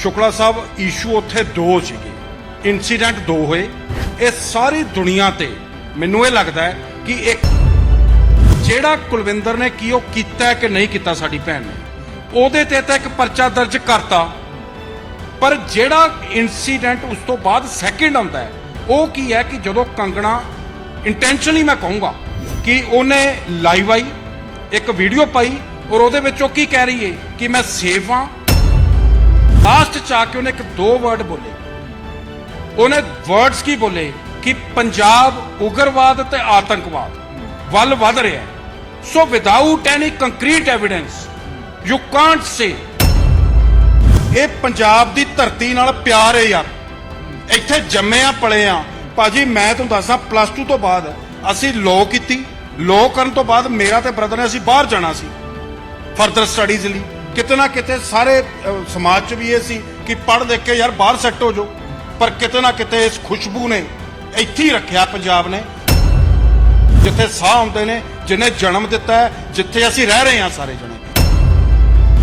ਸ਼ੁਕਲਾ ਸਾਹਿਬ issue ਉੱਥੇ ਦੋ ਸੀਗੇ। ਇਨਸੀਡੈਂਟ ਦੋ ਹੋਏ। ਇਹ ਸਾਰੀ ਦੁਨੀਆ ਤੇ ਮੈਨੂੰ ਇਹ ਲੱਗਦਾ ਹੈ ਕਿ ਇੱਕ ਜਿਹੜਾ ਕੁਲਵਿੰਦਰ ਨੇ ਕੀ ਉਹ ਕੀਤਾ ਕਿ ਨਹੀਂ ਕੀਤਾ ਸਾਡੀ ਭੈਣ ਨੇ, ਉਹਦੇ ਤੇ ਤਾਂ ਇੱਕ ਪਰਚਾ ਦਰਜ ਕਰਤਾ। ਪਰ ਜਿਹੜਾ ਇਨਸੀਡੈਂਟ ਉਸ ਤੋਂ ਬਾਅਦ ਸੈਕਿੰਡ ਆਉਂਦਾ ਹੈ, ਉਹ ਕੀ ਹੈ ਕਿ ਜਦੋਂ ਕੰਗਣਾ ਇੰਟੈਂਸ਼ਨਲੀ ਮੈਂ ਕਹੂੰਗਾ ਕਿ ਉਹਨੇ ਲਾਈਵ ਆਈ, ਇੱਕ ਵੀਡੀਓ ਪਾਈ ਔਰ ਉਹਦੇ ਵਿੱਚ ਉਹ ਕੀ ਕਹਿ ਰਹੀ ਹੈ ਕਿ ਮੈਂ ਸੇਫ ਹਾਂ ਲਾਸਟ ਚ ਆ ਕੇ ਉਹਨੇ ਇੱਕ ਦੋ ਵਰਡ ਬੋਲੇ। ਉਹਨੇ ਵਰਡਸ ਕੀ ਬੋਲੇ? ਕਿ ਪੰਜਾਬ ਉਗਰਵਾਦ ਤੇ ਆਤੰਕਵਾਦ। ਵੱਲ ਵੱਧ ਰਿਹਾ ਹੈ। So without any concrete evidence you can't say ਇਹ ਪੰਜਾਬ ਦੀ ਧਰਤੀ ਨਾਲ ਪਿਆਰ ਹੈ ਯਾਰ। ਇੱਥੇ ਜੰਮੇ ਆ, ਪਲੇ ਆ। ਭਾਜੀ, ਮੈਂ ਤੁਹਾਨੂੰ ਦੱਸਾਂ ਪਲੱਸ 2 ਤੋਂ ਬਾਅਦ ਅਸੀਂ ਲੋ ਕੀਤੀ। ਲੋ ਕਰਨ ਤੋਂ ਬਾਅਦ ਮੇਰਾ ਤੇ ਬ੍ਰਦਰ ਨੇ ਅਸੀਂ ਬਾਹਰ ਜਾਣਾ ਸੀ। ਫਰਦਰ ਸਟੱਡੀਜ਼ ਲਈ। ਕਿਤੇ ਨਾ ਕਿਤੇ ਸਾਰੇ ਅਹ, ਸਮਾਜ 'ਚ ਵੀ ਇਹ ਸੀ ਕਿ ਪੜ੍ਹ ਲਿਖ ਕੇ ਯਾਰ ਬਾਹਰ ਸੈੱਟ ਹੋ ਜਾਓ। ਪਰ ਕਿਤੇ ਨਾ ਕਿਤੇ ਇਸ ਖੁਸ਼ਬੂ ਨੇ ਇੱਥੇ ਹੀ ਰੱਖਿਆ ਪੰਜਾਬ ਨੇ। ਜਿੱਥੇ ਸਾਹ ਆਉਂਦੇ ਨੇ ਜਿਹਨੇ ਜਨਮ ਦਿੱਤਾ ਹੈ ਜਿੱਥੇ ਅਸੀਂ ਰਹਿ ਰਹੇ ਹਾਂ ਸਾਰੇ ਜਣੇ।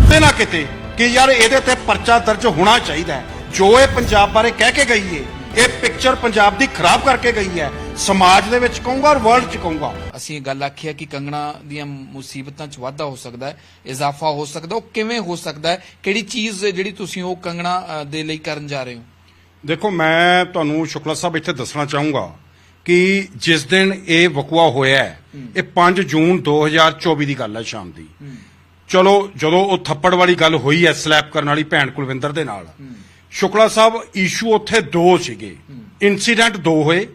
ਕਿਤੇ ਨਾ ਕਿਤੇ ਕਿ ਯਾਰ ਇਹਦੇ ਤੇ ਪਰਚਾ ਦਰਜ ਹੋਣਾ ਚਾਹੀਦਾ ਹੈ। ਜੋ ਇਹ ਪੰਜਾਬ ਬਾਰੇ ਕਹਿ ਕੇ ਗਈ ਹੈ ਇਹ ਪਿਕਚਰ ਪੰਜਾਬ ਦੀ ਖਰਾਬ ਕਰਕੇ ਗਈ ਹੈ। ਸਮਾਜ ਦੇ ਵਿੱਚ ਕਹੂੰਗਾ ਔਰ ਵਰਲਡ 'ਚ ਕਹੂੰਗਾ। ਅਸੀਂ ਇਹ ਗੱਲ ਆਖੀ ਹੈ ਕਿ ਕੰਗਣਾ ਦੀਆਂ ਮੁਸੀਬਤਾਂ 'ਚ ਵਾਧਾ ਹੋ ਸਕਦਾ ਹੈ ਇਜ਼ਾਫਾ ਹੋ ਸਕਦਾ ਉਹ ਕਿਵੇਂ ਹੋ ਸਕਦਾ ਹੈ ਕਿਹੜੀ ਚੀਜ਼ ਜਿਹੜੀ ਤੁਸੀਂ ਉਹ ਕੰਗਣਾ ਦੇ ਲਈ ਕਰਨ ਜਾ ਰਹੇ ਹੋ? ਦੇਖੋ ਮੈਂ ਤੁਹਾਨੂੰ ਸ਼ੁਕਲਾ ਸਾਹਿਬ ਇੱਥੇ ਦੱਸਣਾ ਚਾਹੂੰਗਾ ਕਿ ਜਿਸ ਦਿਨ ਇਹ ਵਕੂਆ ਹੋਇਆ ਹੈ ਇਹ 5 ਜੂਨ 2024 ਦੀ ਗੱਲ ਹੈ ਸ਼ਾਮ ਦੀ। ਚਲੋ ਜਦੋਂ ਉਹ ਥੱਪੜ ਵਾਲੀ ਗੱਲ ਹੋਈ ਹੈ ਸਲੈਪ ਕਰਨ ਵਾਲੀ ਭੈਣ ਕੁਲਵਿੰਦਰ ਦੇ ਨਾਲ ਸ਼ੁਕਲਾ ਸਾਹਿਬ ਇਸ਼ੂ ਉੱਥੇ ਦੋ ਸੀਗੇ। ਇਨਸੀਡੈਂਟ ਦੋ ਹੋਏ।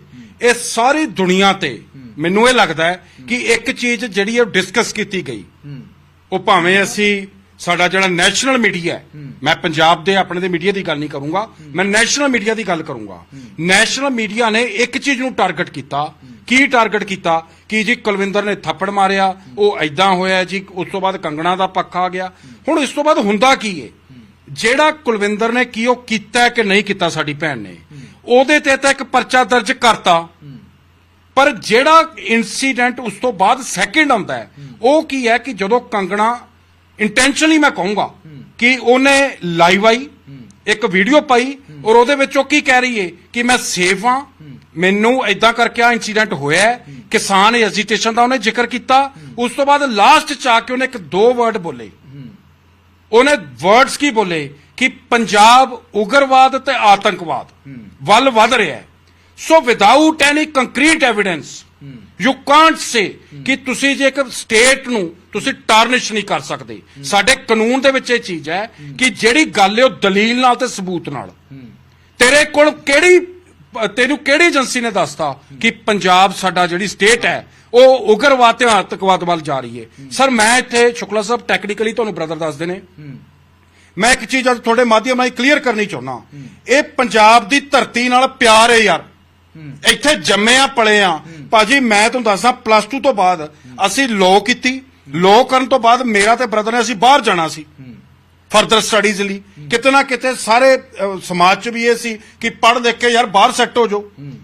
ਇਹ ਸਾਰੀ ਦੁਨੀਆ ਤੇ ਮੈਨੂੰ ਇਹ ਲੱਗਦਾ ਹੈ ਕਿ ਇੱਕ ਚੀਜ਼ ਜਿਹੜੀ ਹੈ ਡਿਸਕਸ ਕੀਤੀ ਗਈ। ਉਹ ਭਾਵੇਂ ਅਸੀਂ ਸਾਡਾ ਜਿਹੜਾ ਨੈਸ਼ਨਲ ਮੀਡੀਆ ਹੈ, ਮੈਂ ਪੰਜਾਬ ਦੇ ਆਪਣੇ ਦੇ ਮੀਡੀਆ ਦੀ ਗੱਲ ਨਹੀਂ ਕਰੂੰਗਾ, ਮੈਂ ਨੈਸ਼ਨਲ ਮੀਡੀਆ ਦੀ ਗੱਲ ਕਰੂੰਗਾ। ਨੈਸ਼ਨਲ ਮੀਡੀਆ ਨੇ ਇੱਕ ਚੀਜ਼ ਨੂੰ ਟਾਰਗੇਟ ਕੀਤਾ। ਕੀ ਟਾਰਗੇਟ ਕੀਤਾ? ਕਿ ਜੀ ਕੁਲਵਿੰਦਰ ਨੇ ਥੱਪੜ ਮਾਰਿਆ, ਉਹ ਐਦਾਂ ਹੋਇਆ ਜੀ, ਉਸ ਤੋਂ ਬਾਅਦ ਕੰਗਣਾ ਦਾ ਪੱਖ ਆ ਗਿਆ। ਹੁਣ ਇਸ ਤੋਂ ਬਾਅਦ ਹੁੰਦਾ ਕੀ ਹੈ ਜਿਹੜਾ ਕੁਲਵਿੰਦਰ ਨੇ ਕੀ ਉਹ ਕੀਤਾ ਕਿ ਨਹੀਂ ਕੀਤਾ ਸਾਡੀ ਭੈਣ ਨੇ? ਉਹਦੇ ਤੇ ਤਾਂ ਇੱਕ ਪਰਚਾ ਦਰਜ ਕਰਤਾ। ਪਰ ਜਿਹੜਾ ਇਨਸੀਡੈਂਟ ਉਸ ਤੋਂ ਬਾਅਦ ਸੈਕਿੰਡ ਆਉਂਦਾ ਹੈ, ਉਹ ਕੀ ਹੈ ਕਿ ਜਦੋਂ ਕੰਗਣਾ ਇੰਟੈਂਸ਼ਨਲੀ ਮੈਂ ਕਹੂੰਗਾ ਕਿ ਉਹਨੇ ਲਾਈਵ ਆਈ, ਇੱਕ ਵੀਡੀਓ ਪਾਈ ਔਰ ਉਹਦੇ ਵਿੱਚ ਉਹ ਕੀ ਕਹਿ ਰਹੀ ਏ ਕਿ ਮੈਂ ਸੇਫ ਹਾਂ, ਮੈਨੂੰ ਐਦਾਂ ਕਰਕੇ ਆ ਇਨਸੀਡੈਂਟ ਹੋਇਆ ਕਿਸਾਨ ਐਜੀਟੇਸ਼ਨ ਦਾ ਉਹਨੇ ਜ਼ਿਕਰ ਕੀਤਾ। ਉਸ ਤੋਂ ਬਾਅਦ ਲਾਸਟ ਚ ਆ ਕੇ ਉਹਨੇ ਇੱਕ ਦੋ ਵਰਡ ਬੋਲੇ। ਉਹਨੇ ਵਰਡਸ ਕੀ ਬੋਲੇ? ਕਿ ਪੰਜਾਬ ਉਗਰਵਾਦ ਤੇ ਆਤੰਕਵਾਦ। ਵੱਲ ਵੱਧ ਰਿਹਾ ਹੈ। So without any concrete evidence you can't say ਕਿ ਤੁਸੀਂ ਜੇ ਇੱਕ ਸਟੇਟ ਨੂੰ ਤੁਸੀਂ ਟਾਰਨਿਸ਼ ਨਹੀਂ ਕਰ ਸਕਦੇ। ਸਾਡੇ ਕਾਨੂੰਨ ਦੇ ਵਿੱਚ ਇਹ ਚੀਜ਼ ਹੈ ਕਿ ਜਿਹੜੀ ਗੱਲ ਹੈ ਉਹ ਦਲੀਲ ਨਾਲ ਤੇ ਸਬੂਤ ਨਾਲ। ਤੇਰੇ ਕੋਲ ਕਿਹੜੀ ਤੈਨੂੰ ਕਿਹੜੀ ਏਜੰਸੀ ਨੇ ਦੱਸਤਾ ਕਿ ਪੰਜਾਬ ਸਾਡਾ ਜਿਹੜੀ ਸਟੇਟ ਹੈ, ਉਹ ਉਗਰਵਾਦ ਤੇ ਆਤੰਕਵਾਦ ਵੱਲ ਜਾ ਰਹੀ ਹੈ? ਸਰ ਮੈਂ ਇੱਥੇ ਸ਼ੁਕਲਾ ਸਾਹਿਬ ਟੈਕਨੀਕਲੀ ਤੁਹਾਨੂੰ ਬ੍ਰਦਰ ਦੱਸਦੇ ਨੇ। ਮੈਂ ਇੱਕ ਚੀਜ਼ ਅੱਜ ਤੁਹਾਡੇ ਮਾਧਿਅਮ ਰਾਹੀਂ ਕਲੀਅਰ ਕਰਨੀ ਚਾਹੁੰਦਾ। ਇਹ ਪੰਜਾਬ ਦੀ ਧਰਤੀ ਨਾਲ ਪਿਆਰ ਹੈ ਯਾਰ। ਇੱਥੇ ਜੰਮੇ ਆ, ਪਲੇ ਆ। ਭਾਜੀ, ਮੈਂ ਤੁਹਾਨੂੰ ਦੱਸਦਾ ਪਲੱਸ 2 ਤੋਂ ਬਾਅਦ ਅਸੀਂ ਲੋ ਕੀਤੀ। ਲੋ ਕਰਨ ਤੋਂ ਬਾਅਦ ਮੇਰਾ ਤੇ ਬ੍ਰਦਰ ਨੇ ਅਸੀਂ ਬਾਹਰ ਜਾਣਾ ਸੀ। ਫਰਦਰ ਸਟੱਡੀਜ਼ ਲਈ। ਕਿਤੇ ਨਾ ਕਿਤੇ ਸਾਰੇ ਅਹ, ਸਮਾਜ 'ਚ ਵੀ ਇਹ ਸੀ ਕਿ ਪੜ੍ਹ ਲਿਖ ਕੇ ਯਾਰ ਬਾਹਰ ਸੈੱਟ ਹੋ ਜਾਓ।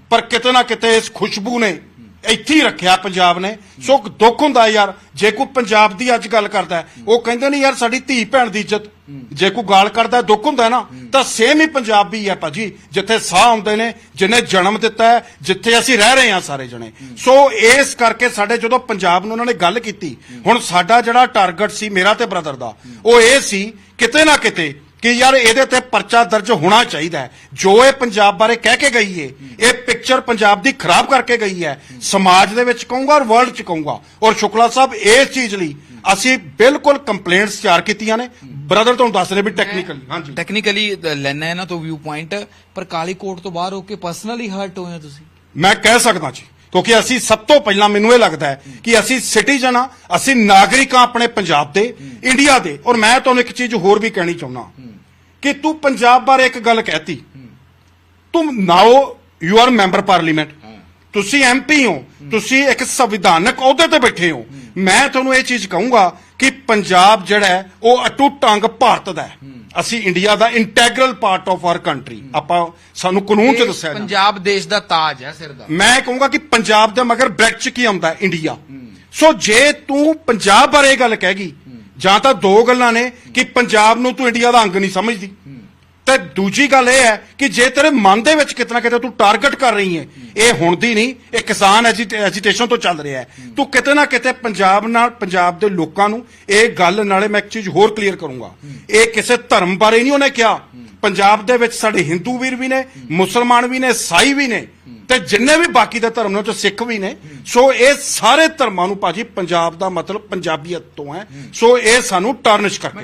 ਪਰ ਕਿਤੇ ਨਾ ਕਿਤੇ ਇਸ ਖੁਸ਼ਬੂ ਨੇ ਇੱਥੇ ਹੀ ਰੱਖਿਆ ਪੰਜਾਬ ਨੇ। ਸੋ ਦੁੱਖ ਹੁੰਦਾ ਯਾਰ ਜੇ ਕੋਈ ਪੰਜਾਬ ਦੀ ਅੱਜ ਗੱਲ ਕਰਦਾ ਹੈ, ਉਹ ਕਹਿੰਦੇ ਨੇ ਯਾਰ ਸਾਡੀ ਧੀ ਭੈਣ ਦੀ ਇੱਜ਼ਤ ਜੇ ਕੋਈ ਗਾਲ ਕਰਦਾ ਦੁੱਖ ਹੁੰਦਾ ਨਾ, ਤਾਂ ਸੇਮ ਹੀ ਪੰਜਾਬੀ ਹੈ ਭਾਜੀ, ਜਿੱਥੇ ਸਾਹ ਆਉਂਦੇ ਨੇ ਜਿਹਨੇ ਜਨਮ ਦਿੱਤਾ ਹੈ, ਜਿੱਥੇ ਅਸੀਂ ਰਹਿ ਰਹੇ ਹਾਂ ਸਾਰੇ ਜਣੇ। ਸੋ ਇਸ ਕਰਕੇ ਸਾਡੇ ਜਦੋਂ ਪੰਜਾਬ ਨੂੰ ਉਹਨਾਂ ਨੇ ਗੱਲ ਕੀਤੀ, ਹੁਣ ਸਾਡਾ ਜਿਹੜਾ ਟਾਰਗੇਟ ਸੀ ਮੇਰਾ ਤੇ ਬ੍ਰਦਰ ਦਾ, ਉਹ ਇਹ ਸੀ ਕਿਤੇ ਨਾ ਕਿਤੇ ਕਿ ਯਾਰ ਇਹਦੇ ਤੇ ਪਰਚਾ ਦਰਜ ਹੋਣਾ ਚਾਹੀਦਾ ਹੈ। ਜੋ ਇਹ ਪੰਜਾਬ ਬਾਰੇ ਕਹਿ ਕੇ ਗਈ ਏ, ਇਹ ਪਿਕਚਰ ਪੰਜਾਬ ਦੀ ਖਰਾਬ ਕਰਕੇ ਗਈ ਹੈ। ਸਮਾਜ ਦੇ ਵਿੱਚ ਕਹੂੰਗਾ ਔਰ ਵਰਲਡ 'ਚ ਕਹੂੰਗਾ। ਔਰ ਸ਼ੁਕਲਾ ਸਾਹਿਬ, ਇਸ ਚੀਜ਼ ਲਈ ਅਸੀਂ ਬਿਲਕੁਲ ਕੰਪਲੇਂਟਸ ਤਿਆਰ ਕੀਤੀਆਂ ਨੇ। ਬ੍ਰਦਰ ਤੁਹਾਨੂੰ ਦੱਸ ਰਹੇ ਵੀ ਟੈਕਨੀਕਲ ਹਾਂਜੀ। ਟੈਕਨੀਕਲੀ ਲੈਣਾ ਇਹਨਾਂ ਤੋਂ ਵਿਊ ਪੁਆਇੰਟ ਪਰ ਕਾਲੀ ਕੋਟ ਤੋਂ ਬਾਹਰ ਹੋ ਕੇ ਪਰਸਨਲੀ ਹਰਟ ਹੋਏ ਹੋ ਤੁਸੀਂ। ਮੈਂ ਕਹਿ ਸਕਦਾ ਜੀ ਕਿਉਂਕਿ ਅਸੀਂ ਸਭ ਤੋਂ ਪਹਿਲਾਂ ਮੈਨੂੰ ਇਹ ਲੱਗਦਾ ਹੈ ਕਿ ਅਸੀਂ ਸਿਟੀਜ਼ਨ ਆ ਅਸੀਂ ਨਾਗਰਿਕ ਆ ਆਪਣੇ ਪੰਜਾਬ ਦੇ ਇੰਡੀਆ ਦੇ। ਔਰ ਮੈਂ ਤੁਹਾਨੂੰ ਇੱਕ ਚੀਜ਼ ਹੋਰ ਵੀ ਕਹਿਣੀ ਚਾਹੁੰਦਾ ਕਿ ਤੂੰ ਪੰਜਾਬ ਬਾਰੇ ਇੱਕ ਗੱਲ ਕਹਿਤੀ। ਤੂੰ now you are member parliament ਤੁਸੀਂ ਐਮਪੀ ਹੋ ਤੁਸੀਂ ਇੱਕ ਸੰਵਿਧਾਨਕ ਅਹੁਦੇ ਤੇ ਬੈਠੇ ਹੋ। ਮੈਂ ਤੁਹਾਨੂੰ ਇਹ ਚੀਜ਼ ਕਹੂੰਗਾ ਕਿ ਪੰਜਾਬ ਜਿਹੜਾ ਹੈ ਉਹ ਅਟੁੱਟ ਅੰਗ ਭਾਰਤ ਦਾ ਹੈ। ਅਸੀਂ India the integral part of our country ਆਪਾਂ ਸਾਨੂੰ ਕਾਨੂੰਨ ਚ ਦੱਸਿਆ ਜਾਂਦਾ। ਪੰਜਾਬ ਦੇਸ਼ ਦਾ ਤਾਜ ਹੈ ਸਿਰ ਦਾ। ਮੈਂ ਕਹੂੰਗਾ ਕਿ ਪੰਜਾਬ ਦੇ ਮਗਰ ਬ੍ਰੈਕ ਚ ਕੀ ਆਉਂਦਾ ਹੈ? ਇੰਡੀਆ। ਸੋ ਜੇ ਤੂੰ ਪੰਜਾਬ ਬਾਰੇ ਇਹ ਗੱਲ ਕਹਿ ਗਈ ਜਾਂ ਤਾਂ ਦੋ ਗੱਲਾਂ ਨੇ ਕਿ ਪੰਜਾਬ ਨੂੰ ਤੂੰ ਇੰਡੀਆ ਦਾ ਅੰਗ ਨਹੀਂ ਸਮਝਦੀ। ਤੇ ਦੂਜੀ ਗੱਲ ਇਹ ਹੈ ਕਿ ਜੇ ਤੇਰੇ ਮਨ ਦੇ ਵਿੱਚ ਕਿਤਨਾ ਕਿਤੇ ਤੂੰ ਟਾਰਗੇਟ ਕਰ ਰਹੀ ਹੈ, ਇਹ ਹੁਣ ਦੀ ਨਹੀਂ, ਇਹ ਕਿਸਾਨ ਐਜੀਟੇਸ਼ਨ ਤੋਂ ਚੱਲ ਰਿਹਾ ਹੈ। ਤੂੰ ਕਿਤੇ ਨਾ ਕਿਤੇ ਪੰਜਾਬ ਨਾਲ, ਪੰਜਾਬ ਦੇ ਲੋਕਾਂ ਨੂੰ ਇਹ ਗੱਲ ਨਾਲੇ ਮੈਂ ਇੱਕ ਚੀਜ਼ ਹੋਰ ਕਲੀਅਰ ਕਰੂੰਗਾ। ਇਹ ਕਿਸੇ ਧਰਮ ਬਾਰੇ ਨਹੀਂ ਉਹਨੇ ਕਿਹਾ। ਪੰਜਾਬ ਦੇ ਵਿੱਚ ਸਾਡੇ ਹਿੰਦੂ ਵੀਰ ਵੀ ਨੇ, ਮੁਸਲਮਾਨ ਵੀ ਨੇ, ਸਾਈ ਵੀ ਨੇ ਤੇ ਜਿੰਨੇ ਵੀ ਬਾਕੀ ਦੇ ਧਰਮ ਨੇ, ਉਹ 'ਚ ਸਿੱਖ ਵੀ ਨੇ। ਸੋ ਇਹ ਸਾਰੇ ਧਰਮਾਂ ਨੂੰ ਭਾਜੀ ਪੰਜਾਬ ਦਾ ਮਤਲਬ ਪੰਜਾਬੀਅਤ ਤੋਂ ਹੈ। ਸੋ ਇਹ ਸਾਨੂੰ ਟਰਨਿਸ਼ ਕਰਕੇ